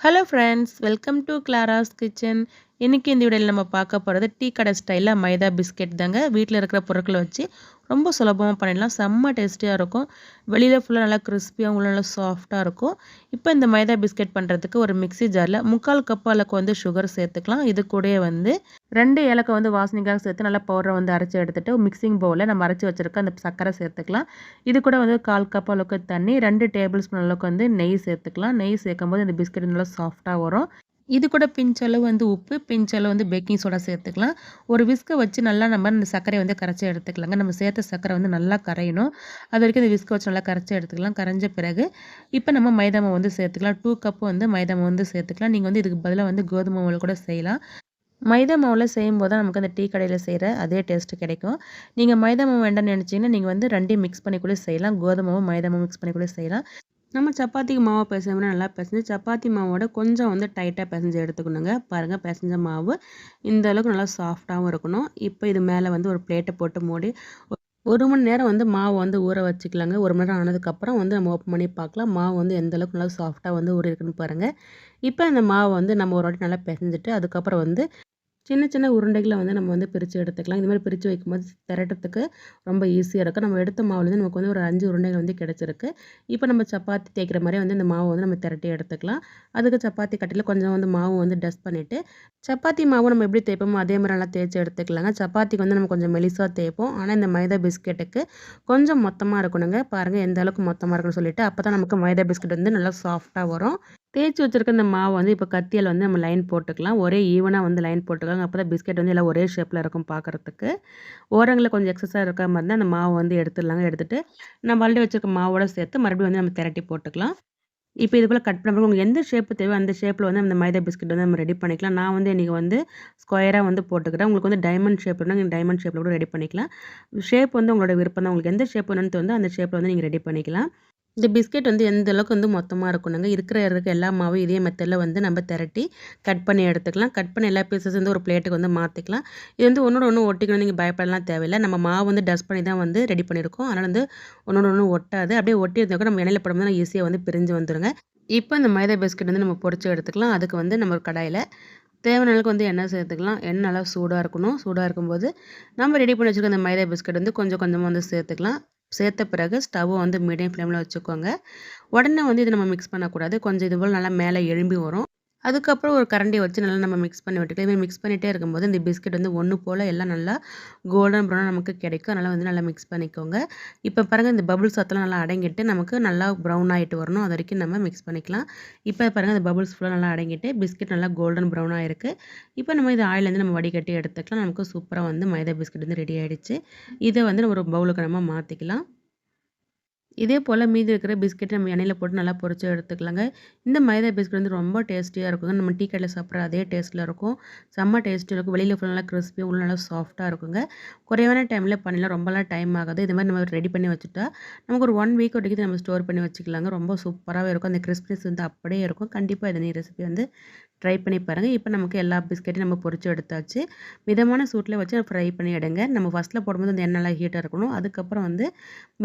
hello friends welcome to Clara's kitchen இன்றைக்கி இந்த வீடியோவில் நம்ம பார்க்க போகிறது டீ கடை ஸ்டைலில் மைதா பிஸ்கெட் தாங்க. வீட்டில் இருக்கிற பொருட்களை வச்சு ரொம்ப சுலபமாக பண்ணிடலாம். செம்ம டேஸ்டியாக இருக்கும். வெளியில் ஃபுல்லாக நல்லா கிறிஸ்பியாக உள்ள நல்லா சாஃப்டாக இருக்கும். இப்போ இந்த மைதா பிஸ்கெட் பண்ணுறதுக்கு ஒரு மிக்சி ஜாரில் முக்கால் கப் அளவுக்கு வந்து சுகர் சேர்த்துக்கலாம். இது கூட வந்து ரெண்டு ஏலக்காய் வந்து வாசனைக்காக சேர்த்து நல்லா பவுடரை வந்து அரைச்சி எடுத்துகிட்டு மிக்சிங் பவுலில் நம்ம அரைச்சி வச்சுருக்க அந்த சர்க்கரை சேர்த்துக்கலாம். இது கூட வந்து கால் கப் அளவுக்கு தண்ணி ரெண்டு டேபிள் ஸ்பூன் அளவுக்கு வந்து நெய் சேர்த்துக்கலாம். நெய் சேர்க்கும் போது இந்த பிஸ்கெட் நல்லா சாஃப்டாக வரும். இது கூட பிஞ்சளவு வந்து உப்பு பிஞ்சளவு வந்து பேக்கிங் சோடா சேர்த்துக்கலாம். ஒரு விஸ்கை வச்சு நல்லா நம்ம இந்த சர்க்கரையை வந்து கரைச்சி எடுத்துக்கலாங்க. நம்ம சேர்த்த சர்க்கரை வந்து நல்லா கரையணும். அது வரைக்கும் இந்த விஸ்கை வச்சு நல்லா கரைச்சி எடுத்துக்கலாம். கரைஞ்ச பிறகு இப்போ நம்ம மைதாமை வந்து சேர்த்துக்கலாம். டூ கப்பு வந்து மைதாமை வந்து சேர்த்துக்கலாம். நீங்கள் வந்து இதுக்கு பதிலாக வந்து கோதுமை மாவில் கூட செய்யலாம். மைதா மாவில் செய்யும் போது தான் நமக்கு அந்த டீ கடையில் செய்கிற அதே டேஸ்ட்டு கிடைக்கும். நீங்கள் மைதா மாவு வேண்டாம்னு நினச்சிங்கன்னா நீங்கள் வந்து ரெண்டையும் மிக்ஸ் பண்ணி கூட செய்யலாம். கோதுமாவும் மைதா மாவு மிக்ஸ் பண்ணி கூட செய்யலாம். நம்ம சப்பாத்திக்கு மாவை பிசைவுனா நல்லா பிசைஞ்சு சப்பாத்தி மாவோட கொஞ்சம் வந்து டைட்டாக பிசைஞ்சு எடுத்துக்கணுங்க. பாருங்கள் பிசைஞ்ச மாவு இந்த அளவுக்கு நல்லா சாஃப்டாகவும் இருக்கணும். இப்போ இது மேலே வந்து ஒரு பிளேட்டை போட்டு மூடி ஒரு மணி நேரம் வந்து மாவு வந்து ஊற வச்சுக்கலாங்க. ஒரு மணி நேரம் ஆனதுக்கப்புறம் வந்து நம்ம ஓப்பன் பண்ணி பார்க்கலாம். மாவு வந்து எந்த அளவுக்கு நல்லா சாஃப்டாக வந்து ஊறிருக்குன்னு பாருங்கள் இப்போ அந்த மாவை வந்து நம்ம ஒரு வாட்டி நல்லா பிசைஞ்சிட்டு அதுக்கப்புறம் வந்து சின்ன சின்ன உருண்டைகளை வந்து நம்ம வந்து பிரித்து எடுத்துக்கலாம். இந்த மாதிரி பிரித்து வைக்கும்போது திரட்டுறதுக்கு ரொம்ப ஈஸியாக இருக்கும். நம்ம எடுத்த மாவுலேருந்து நமக்கு வந்து ஒரு அஞ்சு உருண்டைகள் வந்து கிடச்சிருக்கு. இப்போ நம்ம சப்பாத்தி தேய்க்கிற மாதிரி வந்து இந்த மாவை வந்து நம்ம திரட்டி எடுத்துக்கலாம். அதுக்கு சப்பாத்தி கட்டியில் கொஞ்சம் வந்து மாவு வந்து டஸ்ட் பண்ணிவிட்டு சப்பாத்தி மாவு நம்ம எப்படி தேய்ப்போமோ அதே மாதிரி நல்லா தேய்ச்சி எடுத்துக்கலாங்க. சப்பாத்திக்கு வந்து நம்ம கொஞ்சம் மெலிசாக தேய்ப்போம். ஆனால் இந்த மைதா பிஸ்கெட்டுக்கு கொஞ்சம் மொத்தமாக இருக்கணுங்க. பாருங்கள் எந்த அளவுக்கு மொத்தமாக இருக்குன்னு சொல்லிட்டு அப்போ தான் நமக்கு மைதா பிஸ்கெட் வந்து நல்லா சாஃப்டாக வரும். தேய்ச்சி வச்சுருக்க இந்த மாவு வந்து இப்போ கத்தியில் வந்து நம்ம லைன் போட்டுக்கலாம். ஒரே ஈவனாக வந்து லைன் போட்டுக்கலாம். அப்போ தான் பிஸ்கெட் வந்து எல்லாம் ஒரே ஷேப்பில் இருக்கும் பார்க்குறதுக்கு ஓரங்களில் கொஞ்சம் எக்ஸஸாக இருக்கிற மாதிரி தான் அந்த மாவு வந்து எடுத்துடலாங்க. எடுத்துகிட்டு நம்ம ஆல்ரெடி வச்சுருக்க மாவோட சேர்த்து மறுபடியும் வந்து நம்ம திரட்டி போட்டுக்கலாம். இப்போ இது போல் கட் பண்ணுறது உங்களுக்கு எந்த ஷேப்பு தேவை அந்த ஷேப்பில் வந்து அந்த மைதா பிஸ்கெட் வந்து நம்ம ரெடி பண்ணிக்கலாம். நான் வந்து இன்றைக்கி வந்து ஸ்கொயராக வந்து போட்டுக்கிறேன். உங்களுக்கு வந்து டைமண்ட் ஷேப் வேணும் நீங்கள் டைமண்ட் ஷேப்பில் கூட ரெடி பண்ணிக்கலாம். ஷேப் வந்து உங்களோட விருப்பம் தான் உங்களுக்கு எந்த ஷேப் வேணும்னு வந்து அந்த ஷேப்பில் வந்து நீங்கள் ரெடி பண்ணிக்கலாம். இந்த பிஸ்கெட் வந்து எந்த அளவுக்கு வந்து மொத்தமாக இருக்கணுங்க? இருக்கிற இருக்க எல்லா மாவும் இதே மெத்தடில் வந்து நம்ம திரட்டி கட் பண்ணி எடுத்துக்கலாம். கட் பண்ணி எல்லா பீசஸ் வந்து ஒரு பிளேட்டுக்கு வந்து மாற்றிக்கலாம் இது வந்து ஒன்றோட ஒன்று ஒட்டிக்கணும். நீங்கள் பயப்படலாம் தேவையில்லை. நம்ம மாவு வந்து டஸ்ட் பண்ணி தான் வந்து ரெடி பண்ணியிருக்கோம் அதனால் வந்து ஒன்றோட ஒன்று ஒட்டாது. அப்படியே ஒட்டி இருந்தால் நம்ம எண்ணெயில் போடும்போது ஈஸியாக வந்து பிரிஞ்சு வந்துடுங்க இப்போ இந்த மைதா பிஸ்கெட் வந்து நம்ம பொறிச்சு எடுத்துக்கலாம். அதுக்கு வந்து நம்ம ஒரு கடாயில் தேவையான அளவுக்கு வந்து எண்ணெய் சேர்த்துக்கலாம். எண்ணெய் நல்லா சூடாக இருக்கணும். சூடாக இருக்கும்போது நம்ம ரெடி பண்ணி வச்சுருக்க அந்த மைதா பிஸ்கெட் வந்து கொஞ்சம் கொஞ்சமாக வந்து சேர்த்துக்கலாம். சேர்த்த பிறகு ஸ்டவ்வை வந்து மீடியம் ஃப்ளேமில் வச்சுக்கோங்க. உடனே வந்து இதை நம்ம மிக்ஸ் பண்ணக்கூடாது. கொஞ்சம் இது போல் நல்லா மேலே எழும்பி வரும். அதுக்கப்புறம் ஒரு கரண்டியை வச்சு நல்லா நம்ம மிக்ஸ் பண்ணி விட்டுக்கலாம். இதுமாதிரி மிக்ஸ் பண்ணிகிட்டே இருக்கும்போது இந்த பிஸ்கெட் வந்து ஒன்று போல் எல்லாம் நல்லா கோல்டன் ப்ரௌனாக நமக்கு கிடைக்கும். அதனால் வந்து நல்லா மிக்ஸ் பண்ணிக்கோங்க. இப்போ பாருங்கள் இந்த பபுள்ஸ் சத்தெல்லாம் நல்லா அடங்கிட்டு நமக்கு நல்லா ப்ரௌன் ஆகிட்டு வரணும். அது வரைக்கும் நம்ம மிக்ஸ் பண்ணிக்கலாம். இப்போ பாருங்கள் இந்த பபுள்ஸ் ஃபுல்லாக நல்லா அடங்கிட்டு பிஸ்கெட் நல்லா கோல்டன் ப்ரௌனாக இருக்குது இப்போ நம்ம இது ஆயிலேருந்து நம்ம வடிகட்டி எடுத்துக்கலாம். நமக்கு சூப்பராக வந்து மைதா பிஸ்கெட் வந்து ரெடி ஆகிடுச்சு இதை வந்து நம்ம ஒரு பவுலுக்கு நம்ம மாற்றிக்கலாம் இதே போல் மீதி இருக்கிற பிஸ்கெட் நம்ம எண்ணெயில் போட்டு நல்லா பொறிச்சு எடுத்துக்கலாங்க. இந்த மைதா பிஸ்கெட் வந்து ரொம்ப டேஸ்டியாக இருக்குங்க. நம்ம டீ கடையில் சாப்பிட்ற அதே டேஸ்ட்டில் இருக்கும். செம்ம டேஸ்ட்டியாக இருக்கும். வெளியில் ஃபுல்லாக நல்லா கிறிஸ்பியாக உள்ள நல்லா சாஃப்ட்டாக இருக்குங்க. குறைவான டைமில் பண்ணிடலாம். ரொம்பலாம் டைம் ஆகாது. இது மாதிரி நம்ம ரெடி பண்ணி வச்சுட்டா நமக்கு ஒரு ஒன் வீக் வரைக்கும் நம்ம ஸ்டோர் பண்ணி வச்சுக்கலாங்க. ரொம்ப சூப்பராகவே இருக்கும். அந்த கிறிஸ்பினஸ் வந்து அப்படியே இருக்கும். கண்டிப்பாக இதை ரெசிபி வந்து ட்ரை பண்ணி பாருங்கள் இப்போ நமக்கு எல்லா பிஸ்கெட்டையும் நம்ம பொறிச்சு எடுத்தாச்சு. மிதமான சூட்டில் வச்சு ஃப்ரை பண்ணி எடுங்க. நம்ம ஃபஸ்ட்டில் போடும்போது அந்த எண்ணெய் ஹீட்டாக இருக்கணும்? அதுக்கப்புறம் வந்து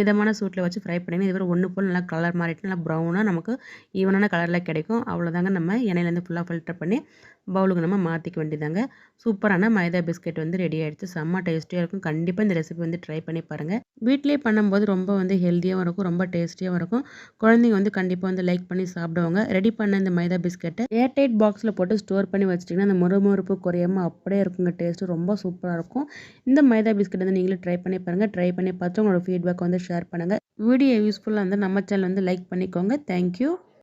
மிதமான சூட்டில் வச்சு ஃப்ரை பண்ணி இதுவரை ஒன்று போல் நல்லா கலர் மாறிட்டு நல்லா ப்ரௌனாக நமக்கு ஈவனான கலரில் கிடைக்கும். அவ்வளோதாங்க நம்ம எண்ணெயிலேருந்து ஃபுல்லாக ஃபில்டர் பண்ணி பவுலுக்கு நம்ம மாற்றிக்க வேண்டியதாங்க. சூப்பரான மைதா பிஸ்கெட் வந்து ரெடி ஆகிடுச்சு செம்ம டேஸ்ட்டியாக இருக்கும். கண்டிப்பாக இந்த ரெசிபி வந்து ட்ரை பண்ணி பாருங்கள் வீட்டிலே பண்ணும்போது ரொம்ப வந்து ஹெல்த்தியாகவும் இருக்கும். ரொம்ப டேஸ்டியாகவும் இருக்கும். குழந்தைங்க வந்து கண்டிப்பாக வந்து லைக் பண்ணி சாப்பிடுவாங்க. ரெடி பண்ண இந்த மைதா பிஸ்கெட்டை ஏர்டைட் பாக்ஸில் போட்டு ஸ்டோர் பண்ணி வச்சிட்டிங்கன்னா அந்த முறுமுறுப்பு குறையாமல் அப்படியே இருக்குங்க. டேஸ்ட்டு ரொம்ப சூப்பராக இருக்கும். இந்த மைதா பிஸ்கெட் வந்து நீங்களும் ட்ரை பண்ணி பாருங்கள் ட்ரை பண்ணி பார்த்து உங்களோட ஃபீட்பேக் வந்து ஷேர் பண்ணுங்கள் வீடியோ யூஸ்ஃபுல்லாக இருந்தால் நம்ம சேனல் வந்து லைக் பண்ணிக்கோங்க. தேங்க்யூ